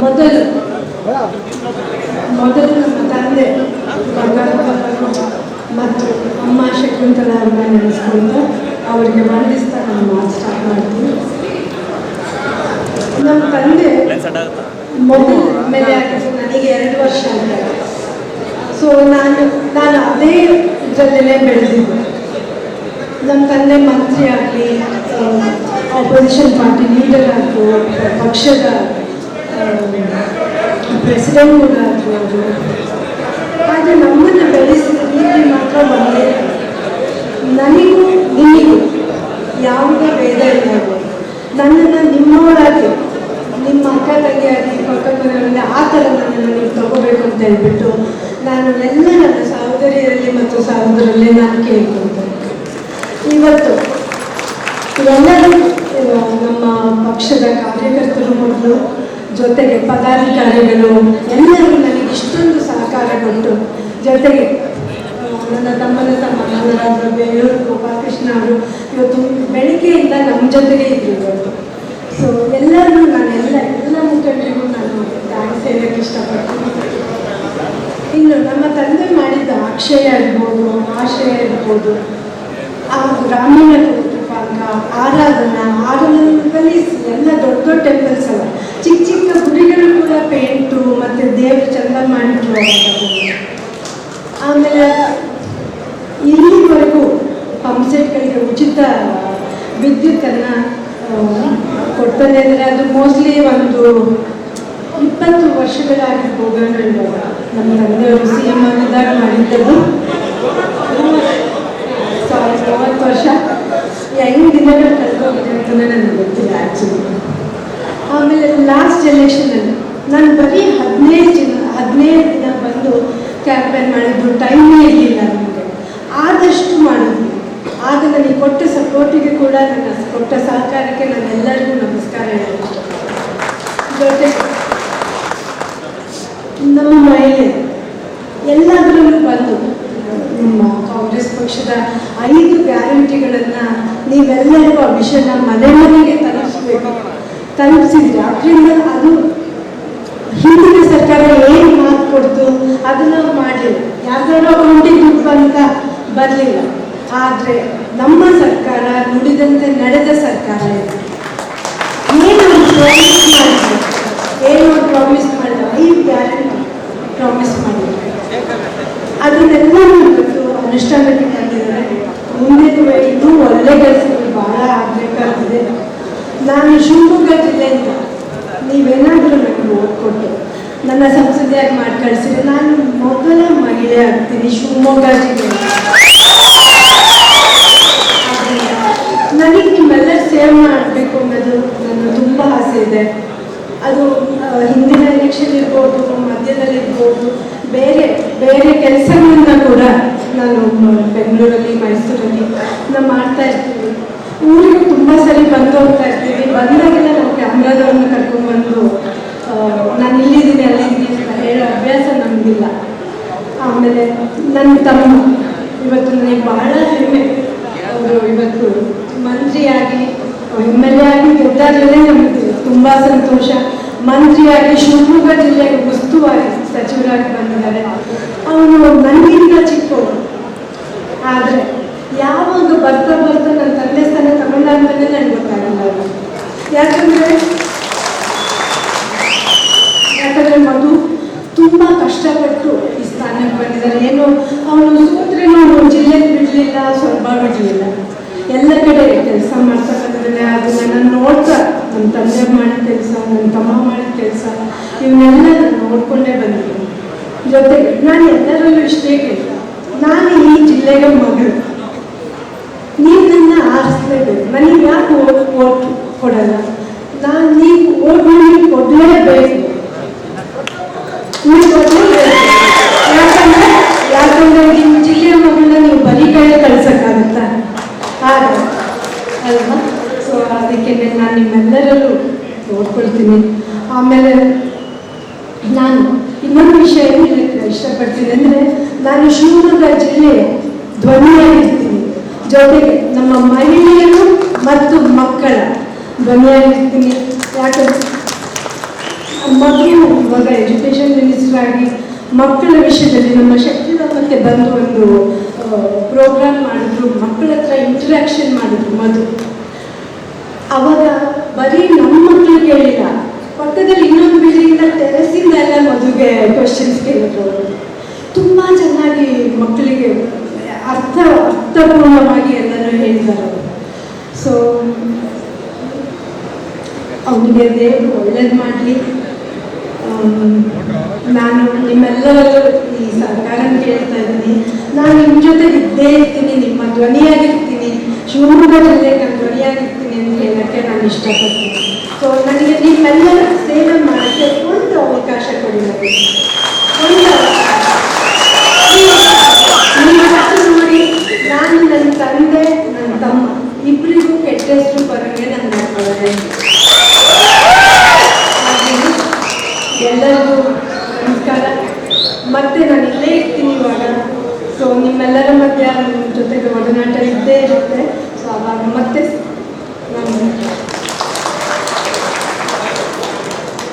ಮೊದಲು ಮೊದಲು ನಮ್ಮ ತಂದೆ ಮತ್ತು ಅಮ್ಮ ಶಕುಂತಲ ಅವ್ರನ್ನ ನೆನೆಸ್ಕೊಂತ ಅವರಿಗೆ ವಂದಿಸ್ತಾ ನಾನು ಮಾತು ಸ್ಟಾರ್ಟ್ ಮಾಡ್ತೀನಿ ನಮ್ಮ ತಂದೆ ಮೊದಲು ಮೇಲೆ ನನಗೆ ಎರಡು ವರ್ಷ ಅಂತ ಸೊ ನಾನು ನಾನು ಅದೇ ಇದರಲ್ಲೇ ಬೆಳೆದಿದ್ದು ನಮ್ಮ ತಂದೆ ಮಂತ್ರಿ ಆಗಲಿ ಆಪೋಸಿಷನ್ ಪಾರ್ಟಿ ಲೀಡರ್ ಆಗು ಪಕ್ಷದ ಪ್ರೆಸಿಡೆಂಟ್ ಕೂಡ ಆದ್ರು ಅವರು ಆದರೆ ನಮ್ಮನ್ನು ಬೆಳೆಸಿದ ರೀತಿ ಮಾತ್ರ ಒಂದೇ ನನಗೂ, ನಿಮಗೂ ಯಾವುದೇ ಭೇದ ಇಲ್ಲ ನನ್ನನ್ನು ನಿಮ್ಮವರಾಗಿ, ನಿಮ್ಮ ಅಕ್ಕ ತಂಗಿಯಾಗಿ, ಪಕ್ಕ ಮನೆಯಲ್ಲಿ ಆ ಥರ ನನ್ನನ್ನು ನೀವು ತಗೋಬೇಕು ಅಂತ ಹೇಳ್ಬಿಟ್ಟು ನಾನು ಎಲ್ಲ ನನ್ನ ಸಹೋದರಿಯರಲ್ಲಿ ಮತ್ತು ಸಹೋದರಲ್ಲಿ ನಾನು ಕೇಳ್ಕೊಳ್ತೇನೆ ಇವತ್ತು ಎಲ್ಲರೂ ನಮ್ಮ ಪಕ್ಷದ ಕಾರ್ಯಕರ್ತರು ಮೊದಲು ಜೊತೆಗೆ ಪದಾಧಿಕಾರಿಗಳು, ಎಲ್ಲರೂ ನನಗೆ ಇಷ್ಟೊಂದು ಸಹಕಾರ ಜೊತೆಗೆ ನನ್ನ ತಮ್ಮನ ತಮ್ಮ ಬೇಲೂರು ಗೋಪಾಲಕೃಷ್ಣ ಅವರು ಇವತ್ತು ಬೆಳಿಗ್ಗೆಯಿಂದ ನಮ್ಮ ಜೊತೆಗೆ ಇದ್ರು ಸೊ ಎಲ್ಲರೂ ನಾನು ಎಲ್ಲ ಎಲ್ಲ ಮುಖಂಡರಿಗೂ ನಾನು ಥ್ಯಾಂಕ್ಸ್ ಹೇಳಕ್ಕೆ ಇಷ್ಟಪಡ್ತೀನಿ. ಇನ್ನು ನಮ್ಮ ತಂದೆ ಮಾಡಿದ ಅಕ್ಷಯ ಇರ್ಬೋದು ಆಶಯ ಇರ್ಬೋದು, ಆ ಗ್ರಾಮೀಣ ಆರಾಧನಾ ಕಲಿಸಿ ಎಲ್ಲ ದೊಡ್ಡ ದೊಡ್ಡ ಟೆಂಪಲ್ಸ್ ಅಲ್ಲ ಚಿಕ್ಕ ಚಿಕ್ಕ ಗುಡಿಗಳು ಕೂಡ ಪೇಂಟು ಮತ್ತು ದೇವರು ಚಂದ ಮಾಡಿದ್ರು. ಆಮೇಲೆ ಇಲ್ಲಿವರೆಗೂ ಪಂಪ್ಸೆಟ್ಗಳಿಗೆ ಉಚಿತ ವಿದ್ಯುತ್ತನ್ನು ಕೊಡ್ತಾರೆ ಅಂದರೆ ಅದು ಮೋಸ್ಟ್ಲಿ ಒಂದು ಇಪ್ಪತ್ತು ವರ್ಷಗಳಾಗಿರ್ಬೋದು ಇವಾಗ ನಮ್ಮ ತಂದೆಯವರು ಸಿ ಎಂ ಆಗಿದ್ದಾಗ ಮಾಡಿದ್ದದು ಮೂವತ್ತು ವರ್ಷ. ದಿನಗಳು ಕಳ್ಕೊಂಡಿದೆ ಅಂತಲೇ ನನಗೆ ಗೊತ್ತಿಲ್ಲ ಆ್ಯಕ್ಚುಲಿ ಆಮೇಲೆ ಲಾಸ್ಟ್ ಎಲೆಕ್ಷನಲ್ಲಿ ನಾನು ಬರೀ ಹದಿನೈದು ದಿನ ಹದಿನೈದು ದಿನ ಬಂದು ಕ್ಯಾಂಪೇನ್ ಮಾಡಿದ್ದು ಟೈಮೇ ಇರಲಿಲ್ಲ ನನಗೆ. ಆದಷ್ಟು ಮಾಡಿದ್ವಿ. ಆಗ ನನಗೆ ಕೊಟ್ಟ ಸಪೋರ್ಟಿಗೆ ಕೂಡ ನನ್ನ ಕೊಟ್ಟ ಸಹಕಾರಕ್ಕೆ ನಾನು ಎಲ್ಲರಿಗೂ ನಮಸ್ಕಾರ ಹೇಳ್ತೀನಿ. ಜೊತೆಗೆ ನಮ್ಮ ಮಹಿಳೆ ಎಲ್ಲದರಲ್ಲೂ ಬಂದು ನಮ್ಮ ಕಾಂಗ್ರೆಸ್ ಪಕ್ಷದ ಐದು ಗ್ಯಾರಂಟಿಗಳನ್ನು ನೀವೆಲ್ಲರಿಗೂ ಆ ವಿಷಯನ ಮನೆ ಮನೆಗೆ ತಲುಪಿಸ್ಬೇಕು. ತಲುಪಿಸಿದ್ರೆ. ಅದರಿಂದ ಅದು ಹಿಂದಿನ ಸರ್ಕಾರ ಏನು ಮಾತು ಕೊಡ್ತು ಅದನ್ನ ಮಾಡಲಿಲ್ಲ. ಯಾವ್ದಾದ್ರು ಅಕೌಂಟಿಗೆ ದುಡ್ಡು ಅಂತ ಬರಲಿಲ್ಲ. ಆದರೆ ನಮ್ಮ ಸರ್ಕಾರ ನುಡಿದಂತೆ ನಡೆದ ಸರ್ಕಾರ ಏನು ಪ್ರಾಮಿಸ್ ಮಾಡಿದ್ರು? ಏನು ಪ್ರಾಮಿಸ್ ಮಾಡಿದ್ರು? ಐದು ಗ್ಯಾರಂಟಿ ಪ್ರಾಮಿಸ್ ಮಾಡಿದ್ರು. ಅದನ್ನೆಲ್ಲ ಅನುಷ್ಠಾನಕ್ಕೆ ನಾನು ಶಿವಮೊಗ್ಗ ಅಂತ. ನೀವೇನಾದರೂ ನನಗೆ ಓದ್ಕೊಟ್ಟು ನನ್ನ ಸಂಸದೆಯಾಗಿ ಮಾಡಿ ಕಳಿಸಿದ್ರೆ ನಾನು ಮೊದಲ ಮಹಿಳೆ ಆಗ್ತೀನಿ ಶಿವಮೊಗ್ಗ ಜಿಲ್ಲೆ ನನಗೆ ನಿಮ್ಮೆಲ್ಲ ಸೇವ್ ಮಾಡಬೇಕು ಅನ್ನೋದು ನನ್ನ ತುಂಬ ಆಸೆ ಇದೆ. ಅದು ಹಿಂದಿನ ಎಲೆಕ್ಷನ್ ಇರ್ಬೋದು ಮಧ್ಯದಲ್ಲಿರ್ಬೋದು ಬೇರೆ ಬೇರೆ ಕೆಲಸಗಳನ್ನ ಕೂಡ ನಾನು ಬೆಂಗಳೂರಲ್ಲಿ, ಮೈಸೂರಲ್ಲಿ ನಾನು ಮಾಡ್ತಾ ಇರ್ತೀವಿ ಊರಿಗೆ ತುಂಬ ಸರಿ ಬಂದು ಹೋಗ್ತಾ ಇರ್ತೀವಿ. ಬಂದಾಗೆಲ್ಲ ನಾವು ಕ್ಯಾಮ್ರಾದವ್ರನ್ನ ಕರ್ಕೊಂಡ್ಬಂದು ನಾನು ಇಲ್ಲಿದ್ದೀನಿ, ಅಲ್ಲಿದ್ದೀನಿ ಅಂತ ಹೇಳೋ ಅಭ್ಯಾಸ ನಮಗಿಲ್ಲ. ಆಮೇಲೆ ನನ್ನ ತಮ್ಮ, ಇವತ್ತು ನನಗೆ ಬಹಳ ಹೆಮ್ಮೆ. ಅವರು ಇವತ್ತು ಮಂತ್ರಿಯಾಗಿ ಎಂ ಎಲ್ ಎ ಆಗಿ ಗೆದ್ದಾಗಲೇ ನಮಗೆ ತುಂಬ ಸಂತೋಷ. ಮಂತ್ರಿಯಾಗಿ ಶಿವಮೊಗ್ಗ ಜಿಲ್ಲೆಗೆ ಉಸ್ತುವಾರಿ ಸಚಿವರಾಗಿ ಬಂದಿದ್ದಾರೆ. ಅವನು ನನಗಿಂತ ಚಿಕ್ಕವರು ಆದರೆ ಯಾವಾಗ ಬರ್ತಾ ಬರ್ತಾ ನನ್ನ ಸ್ಥಾನ ತಗೊಂಡಾದ್ಮೇಲೆ ನನಗೆ ಅದು. ಯಾಕಂದರೆ ಯಾಕಂದರೆ ಮಧು ತುಂಬ ಕಷ್ಟಪಟ್ಟು ಈ ಸ್ಥಾನಕ್ಕೆ ಬಂದಿದ್ದಾರೆ. ಏನು ಅವನು ಸೋತ್ರೇನು ಜಿಲ್ಲೆ ಬಿಡಲಿಲ್ಲ ಸ್ವಲ್ಪ ಬಿಡಲಿಲ್ಲ ಎಲ್ಲ ಕಡೆ ಕೆಲಸ ಮಾಡ್ತಾ ಬಂದಿದ್ದಾನೆ ಅದನ್ನ ನಾನು ನೋಡ್ತಾ ನನ್ನ ತಂದೆ ಮಾಡಿದ ಕೆಲಸ ನನ್ನ ತಮ್ಮ ಮಾಡಿದ ಕೆಲಸ, ಇವನ್ನೆಲ್ಲ ನಾನು ನೋಡ್ಕೊಂಡೇ ಬಂದಿದ್ದೀನಿ. ಜೊತೆಗೆ ನಾನು ಎಲ್ಲರಲ್ಲೂ ಇಷ್ಟೇ ಕೇಳ್ತಾ, ನಾನು ಈ ಜಿಲ್ಲೆಗೆ ಮಗಳು ಆರಿಸ್ಲೇಬೇಕು ನನಗೆ ಯಾಕೆ ಓಟ್ ಓಟ್ ಕೊಡಲ್ಲ ನಾನು ನೀವು ಓಟ್ ನನಗೆ ಕೊಡಲೇಬೇಕು ನೀವು ಯಾಕಂದ್ರೆ ಯಾಕಂದ್ರೆ ನಿಮ್ಮ ಜಿಲ್ಲೆಯ ಮಗಳನ್ನ ನೀವು ಬರೀ ಕಡೆ ಹಾಗೆ ಆಗ ಅಲ್ವಾ ಸೊ ಅದಕ್ಕೆ ನಾನು ನಿಮ್ಮೆಲ್ಲರಲ್ಲೂ ನೋಡ್ಕೊಳ್ತೀನಿ ಆಮೇಲೆ ನಾನು ಇನ್ನೊಂದು ವಿಷಯ ಏನು ಹೇಳಕ್ಕೆ ಇಷ್ಟಪಡ್ತೀನಿ. ಅಂದರೆ ನಾನು ಶಿವಮೊಗ್ಗ ಜಿಲ್ಲೆ ಧ್ವನಿಯಾಗಿರ್ತೀನಿ ಜೊತೆಗೆ ನಮ್ಮ ಮಹಿಳೆಯರು ಮತ್ತು ಮಕ್ಕಳ ಧ್ವನಿಯಾಗಿರ್ತೀನಿ ಯಾಕಂದ್ರೆ ಮಗು ಇವಾಗ ಎಜುಕೇಷನ್ ಮಿನಿಸ್ಟರ್ ಆಗಿ ಮಕ್ಕಳ ವಿಷಯದಲ್ಲಿ ನಮ್ಮ ಶಕ್ತಿಧಾಮಕ್ಕೆ ಬಂದು ಒಂದು ಪ್ರೋಗ್ರಾಮ್ ಮಾಡಿದ್ರು. ಮಕ್ಕಳ ಹತ್ರ ಇಂಟ್ರಾಕ್ಷನ್ ಮಾಡಿದ್ರು ಮಧು. ಅವಾಗ ಬರೀ ನಮ್ಮ ಮಕ್ಕಳು ಕೇಳಿಲ್ಲ ಪಕ್ಕದಲ್ಲಿ ಇನ್ನೊಂದು ಬಿಲ್ಡಿಂಗ್ ಟೆರೆಸಿಂದ ಎಲ್ಲ ಮದುವೆ ಕ್ವಶನ್ಸ್ ಕೇಳಿದ್ರು ತುಂಬ ಚೆನ್ನಾಗಿ ಮಕ್ಕಳಿಗೆ ಅರ್ಥ ಅರ್ಥಪೂರ್ಣವಾಗಿ ಎಲ್ಲರೂ ಅವರು ಸೊ ಅವನಿಗೆ ದೇವರು ಒಳ್ಳೇದು ಮಾಡಲಿ. ನಾನು ನಿಮ್ಮೆಲ್ಲರಲ್ಲೂ ಈ ಸರ್ಕಾರ ಕೇಳ್ತಾ ಇದ್ದೀನಿ. ನಾನು ನಿಮ್ಮ ಜೊತೆ ಇದ್ದೇ ಇರ್ತೀನಿ, ನಿಮ್ಮ ಧ್ವನಿಯಾಗಿರ್ತೀನಿ. ಶಿವಮೊಗ್ಗ ಜಿಲ್ಲೆ ನಾನು ಧ್ವನಿಯಾಗಿರ್ತೀನಿ ಅಂತ ಹೇಳೋಕ್ಕೆ ನಾನು ಇಷ್ಟಪಡ್ತೀನಿ. ಸೊ ನನಗೆ ನಿಮ್ಮೆಲ್ಲರ ಸೇವೆ ಮಾಡೋಕ್ಕೆ ಒಂದು ಅವಕಾಶ ಕೊಡಿ ಮತ್ತೆ ನಾನು ಇಲ್ಲೇ ಇರ್ತೀನಿ ಇವಾಗ. ಸೊ ನಿಮ್ಮೆಲ್ಲರ ಮಧ್ಯ ನಿಮ್ಮ ಜೊತೆಗೆ ಒಡನಾಟ ಇದ್ದೇ ಇರುತ್ತೆ. ಸೊ ಅವಾಗ ಮತ್ತೆ ನಾನು